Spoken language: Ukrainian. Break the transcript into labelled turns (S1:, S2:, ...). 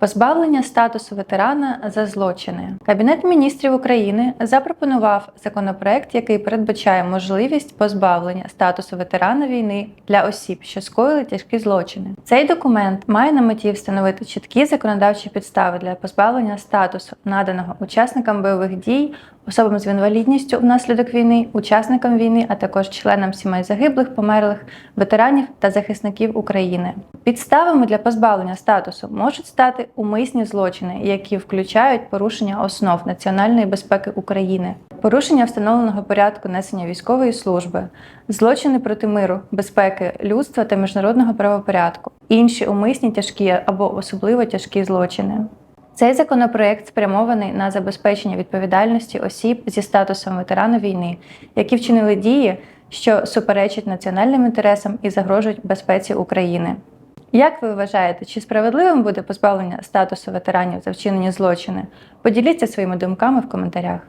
S1: Позбавлення статусу ветерана за злочини. Кабінет міністрів України запропонував законопроект, який передбачає можливість позбавлення статусу ветерана війни для осіб, що скоїли тяжкі злочини. Цей документ має на меті встановити чіткі законодавчі підстави для позбавлення статусу, наданого учасникам бойових дій, особам з інвалідністю внаслідок війни, учасникам війни, а також членам сімей загиблих, померлих, ветеранів та захисників України. Підставами для позбавлення статусу можуть стати умисні злочини, які включають порушення основ національної безпеки України, порушення встановленого порядку несення військової служби, злочини проти миру, безпеки, людства та міжнародного правопорядку, інші умисні тяжкі або особливо тяжкі злочини. Цей законопроект спрямований на забезпечення відповідальності осіб зі статусом ветерана війни, які вчинили дії, що суперечать національним інтересам і загрожують безпеці України. Як ви вважаєте, чи справедливим буде позбавлення статусу ветеранів за вчинені злочини? Поділіться своїми думками в коментарях.